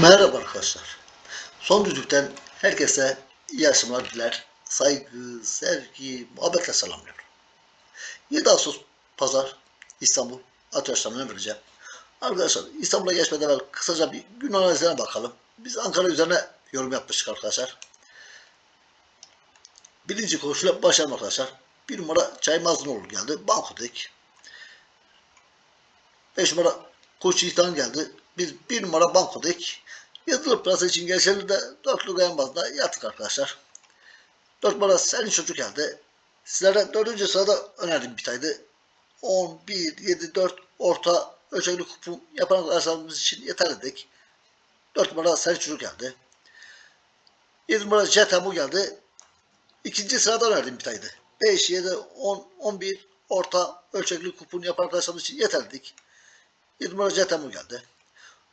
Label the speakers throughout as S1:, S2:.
S1: Merhaba arkadaşlar. Son düzlükten herkese iyi akşamlar diler. Saygı, sevgi, muhabbetle selamlıyorum. 7 Ağustos Pazar İstanbul arkadaşlarımla vereceğim. Arkadaşlar İstanbul'a geçmeden evvel kısaca bir gün analizine bakalım. Biz Ankara üzerine yorum yapmıştık arkadaşlar. Birinci koşuyla başlayalım arkadaşlar. Bir numara Çay Mazlınoğlu geldi. Banko dedik. 5 numara Koç İhtan geldi. Biz bir numara banko dedik. Yazılı pırasa için geçerli de dörtlü gayen bazında yattık arkadaşlar. Dört numara Selin Çocuk geldi. Sizlere dördüncü sırada önerdiğim bir taydı. 10, 1, 7, 4 orta ölçekli kupon yapan arkadaşlarımız için yeterli dedik. 4 numara Selin Çocuk geldi. 7 numara Jetamu geldi. İkinci sırada önerdiğim bir taydı. 5, 7, 10, 11 orta ölçekli kupon yapan arkadaşlarımız için yeterli dedik. 7 numara Jetamu geldi.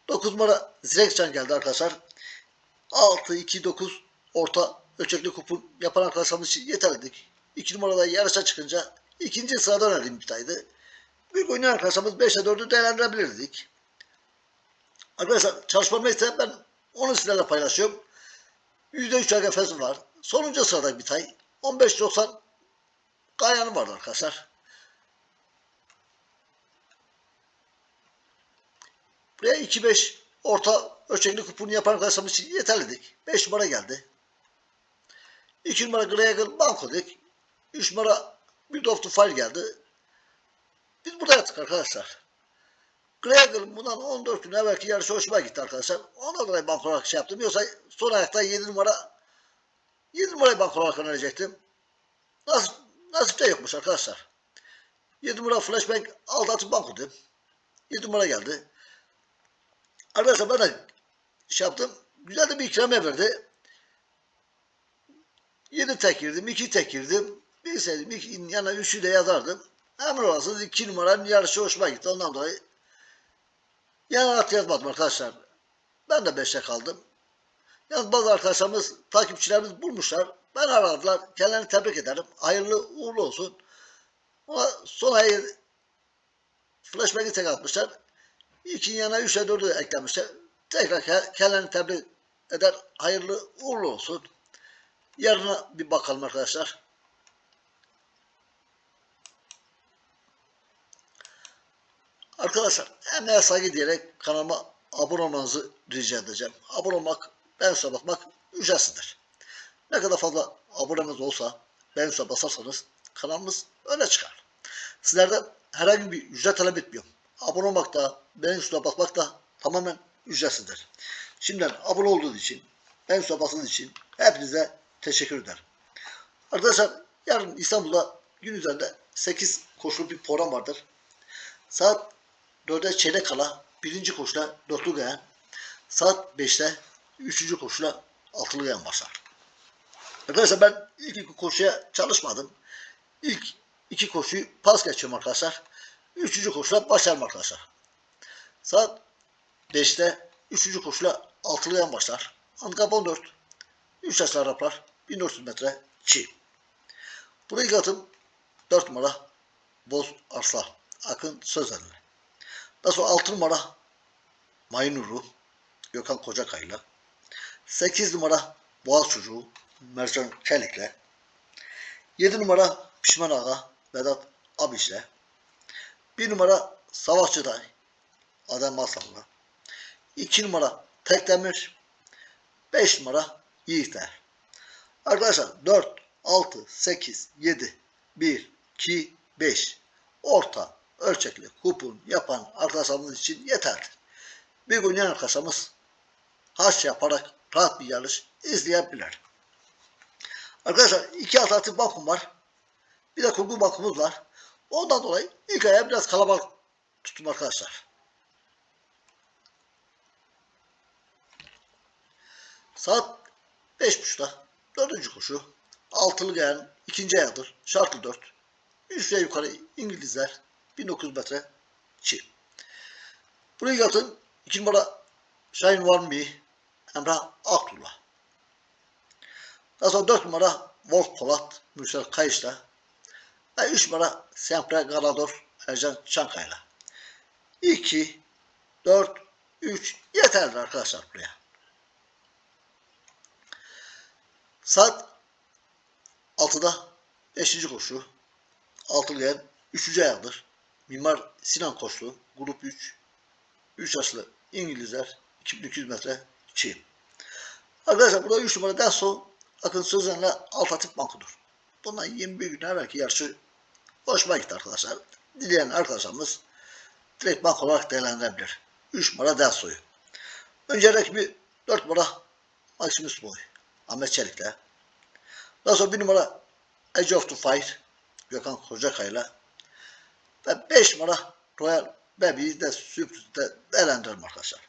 S1: 9 numara Zrekcan geldi arkadaşlar. 6, 2, 9 orta ölçekli kupon yapan arkadaşlarımız için yeterlidik. 2 numarada yarışa çıkınca ikinci sırada önerdiğim bir taydı. Büyük oynayan arkadaşlarımız 5'e 4'ü değerlendirebilirdik. Arkadaşlar çalışmamı ise ben onu sizlerle paylaşıyorum. %3 AGF'si var. Sonuncu sırada bir tay. 15.90 Gayan'ı vardı arkadaşlar. Buraya 2-5 orta ölçekli kuponu yapan arkadaşlarımız için yeterlidik. 5 numara geldi. 2 numara Gregal Banko dedik. 3 numara the Fire geldi. Biz burada yattık arkadaşlar. Gregal bundan 14 gün evvelki yarışı hoşuma gitti arkadaşlar. Ondan dolayı banko olarak şey yaptım. Yoksa son ayakta 7 numara 7 numarayı banko olarak önerecektim. Nasip, nasip de yokmuş arkadaşlar. 7 numara flashbang aldatı banko dedim. 7 numara geldi. Arkadaşlar de şey yaptım. Güzel de bir ikramiye verdi. 7 tek girdim, 2 tek girdim. Bir sevdim, iki, yana 3'ü de yazardım. Hemen olasınız 2 numaranın yarışı hoşuma gitti. Ondan dolayı yana at yazmadım arkadaşlar. Ben de 5'te kaldım. Yalnız bazı arkadaşlarımız, takipçilerimiz bulmuşlar. Ben aradılar. Kendilerini tebrik ederim. Hayırlı uğurlu olsun. Ama son ayı flashback'i tek atmışlar. İki yana üçe dördü eklemişler. Tekrar ke- kendilerini tebrik eder. Hayırlı uğurlu olsun. Yarına bir bakalım arkadaşlar. Arkadaşlar emeğe saygı diyerek kanalıma abone olmanızı rica edeceğim. Abone olmak, ben bakmak ücretsizdir. Ne kadar fazla aboneniz olsa, beğen basarsanız kanalımız öne çıkar. Sizlerden herhangi bir ücret talep etmiyorum. Abone olmak da, tuşuna basmak da tamamen ücretsizdir. Şimdiden abone olduğunuz için, beğen tuşuna bastığınız için hepinize teşekkür ederim. Arkadaşlar yarın İstanbul'da gün üzerinde 8 koşulu bir program vardır. Saat 4'e çeyrek kala birinci koşula dörtlü gayan, saat 5'te üçüncü koşula altılı gayan başlar. Arkadaşlar ben ilk iki koşuya çalışmadım. İlk iki koşuyu pas geçiyorum arkadaşlar. Üçüncü koşula başlarım arkadaşlar. Saat 5'te üçüncü koşula altılı yan başlar. Handikap 14. 3 yaşlı Araplar 1400 metre çiğ. Burayı katım 4 numara Boz Arslan. Akın Sözenli. Daha sonra 6 numara Maynuru Gökhan Kocakay'la. 8 numara Boğaz Çocuğu Mercan Çelik'le. 7 numara Pişman Ağa Vedat Abiş'le. 1 numara Savaşçıday Adem Masal'la. 2 numara Tekdemir. 5 numara Yiğitler. Arkadaşlar 4, 6, 8, 7, 1, 2, 5 orta ölçekli kupon yapan arkadaşlarımız için yeterli. Bir oynayan arkadaşlarımız haş yaparak rahat bir yarış izleyebilir. Arkadaşlar iki alternatif bankum var. Bir de kurgu bankumuz var. Ondan dolayı ilk aya biraz kalabalık tuttum arkadaşlar. Saat 5.30'da dördüncü koşu. Altılı gelen ikinci ayadır. Şartlı 4. Üç yukarı İngilizler 1900 metre çi. Burayı yatın. 2 numara Şahin Varmi Emrah Aklullah. Daha sonra 4 numara Wolf Polat Mürsel Kayış'la ve 3 numara Sempre Galador Ercan Çankaya'yla. 2, 4, 3 yeter. yeterlidir arkadaşlar buraya. Saat 6'da 5. koşu. Altılı yer 3. ayağıdır. Mimar Sinan Koçlu. Grup 3. 3 yaşlı İngilizler. 2200 metre çiğ. Arkadaşlar burada 3 numara Denso Akın Sözen'le Altatif Banku'dur. Bundan 21 gün evvelki yarışı hoşuma gitti arkadaşlar. Dileyen arkadaşlarımız direkt bank olarak değerlendirebilir. 3 numara Denso'yu. Önce rakibi 4 numara Maximus Boy. Ahmet Çelik'le. Daha sonra 1 numara Edge of the Fire. Gökhan Kocakay'la. Ve 5 numara Royal Baby'yi de sürprizde değerlendirelim arkadaşlar.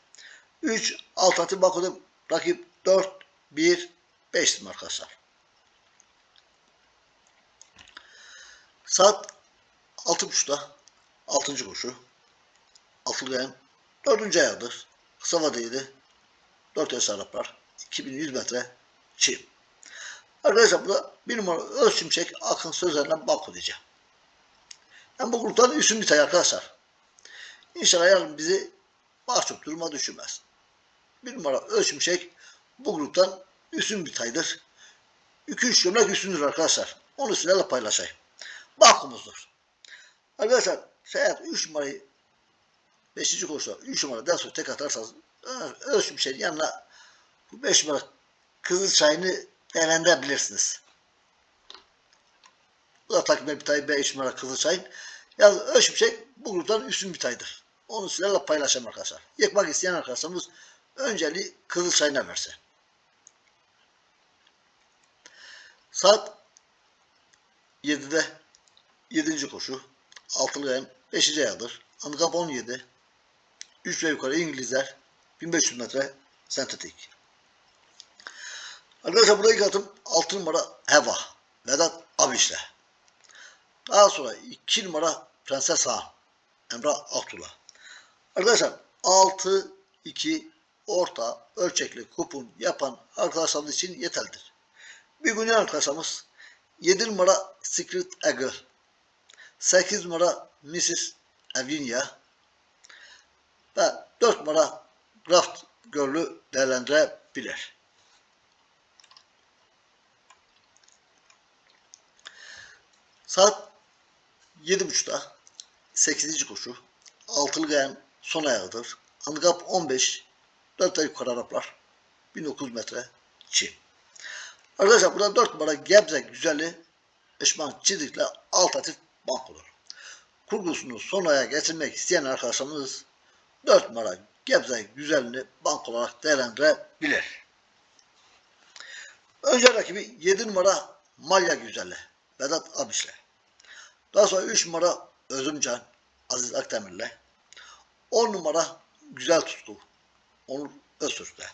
S1: 3 alternatif bakıyordum. Rakip 4, 1, 5 arkadaşlar. Saat 6.30'da 6. koşu. Altılı yayın 4. ayağıdır. Kısa vadeydi. 4 yaş Araplar. 2100 metre çim. Arkadaşlar burada bir numara Öz Şimşek Akın Sözler'den Baku diyeceğim. Ben bu gruptan üstün bir tay arkadaşlar. İnşallah yarın bizi mahcup duruma düşürmez. Bir numara Öz Şimşek bu gruptan üstün bir taydır. 2-3 gömlek üstündür arkadaşlar. Onu sizlerle paylaşayım. Bakumuzdur. Arkadaşlar eğer 3 numarayı 5. koşuda 3 numara daha sonra tek atarsanız Şimşek'in yanına bu 5 numara Kızıl Çayı'nı değerlendirebilirsiniz. Bu da takımda bir tay 5 numara Kızıl Çayın. Yani Öz Şimşek bu gruptan üstün bir taydır. Onu sizlerle paylaşalım arkadaşlar. Yıkmak isteyen arkadaşlarımız önceliği Kızıl Çayı'na versin. Saat 7'de 7. koşu. Altılı yayın 5. ayağıdır. Handikap 17. 3 ve yukarı İngilizler 1500 metre sentetik. Arkadaşlar buraya ilk atım 6 numara Heva. Vedat Abiş'le. Daha sonra 2 numara Prenses Ha. Emrah Aktullah. Arkadaşlar 6 2 orta ölçekli kupon yapan arkadaşlarımız için yeterlidir. Bir gün arkadaşlarımız 7 numara Secret Eagle 8 numara Mrs. Evinia ve 4 numara Graft Gölü değerlendirebilir. Saat 7.30'da 8. koşu. Altılı gayen son ayağıdır. Handikap 15. 4 ay yukarı Araplar. 1900 metre çi. Arkadaşlar burada 4 numara Gebze güzeli Eşman Çidik'le alternatif olur. Kurgusunu son aya getirmek isteyen arkadaşlarımız 4 numara Gebze güzelini bank olarak değerlendirebilir. Önce rakibi 7 numara Malya güzeli Vedat Abiş'le. Daha sonra 3 numara Özümcan Aziz Akdemir'le. 10 numara Güzel Tutku Onur Öztürk'le.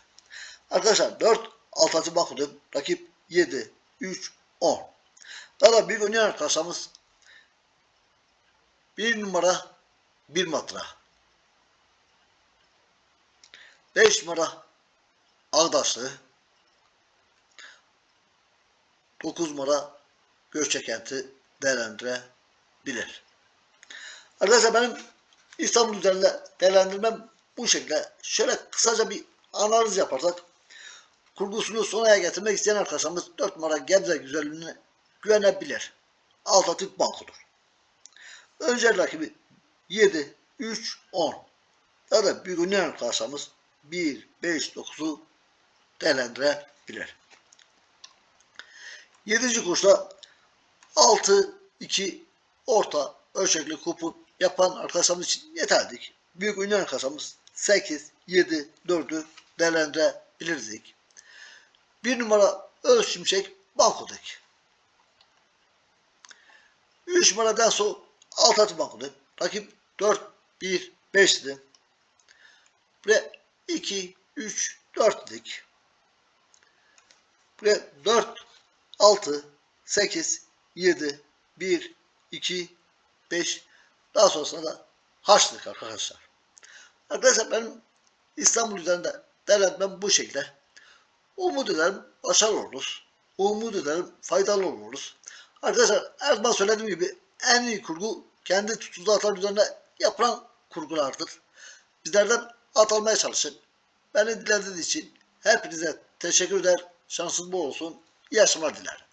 S1: Arkadaşlar 4 alternatif bakıyordum. Rakip 7, 3, 10. Daha da bir oynayan arkadaşlarımız 1 numara 1 matra. 5 numara Ağdaşlı. 9 numara Göçekent'i değerlendirebilir. Arkadaşlar benim İstanbul üzerinde değerlendirmem bu şekilde. Şöyle kısaca bir analiz yaparsak kurgusunu sonaya getirmek isteyen arkadaşlarımız 4 numara Gebze güzelliğine güvenebilir. Alternatif bankodur. Önce rakibi 7, 3, 10. Ya da bir gün arkadaşlarımız 1, 5, 9'u değerlendirebilir. 7. kursda 6, 2 orta ölçekli kupon yapan arkadaşlarımız için yeterdik. Büyük oynayan arkadaşlarımız 8, 7, 4'ü değerlendirebilirdik. Bir numara Öz Şimşek Banko'daki. 3 numaradan sonra alt atı Banko'da. Rakip 4, 1, 5 idi. Ve 2, 3, 4 dedik. Ve 4, 6, 8, 7, 1, 2, 5 daha sonrasında da haçlık arkadaşlar. Arkadaşlar benim İstanbul üzerinde değerlendirmem bu şekilde. Umut ederim başarılı oluruz. Umut ederim faydalı oluruz. Arkadaşlar her zaman söylediğim gibi en iyi kurgu kendi tutulduğu atar üzerine yapılan kurgulardır. Bizlerden at almaya çalışın. Beni dinlediğiniz için hepinize teşekkür eder. Şansınız bol olsun. İyi akşamlar dilerim.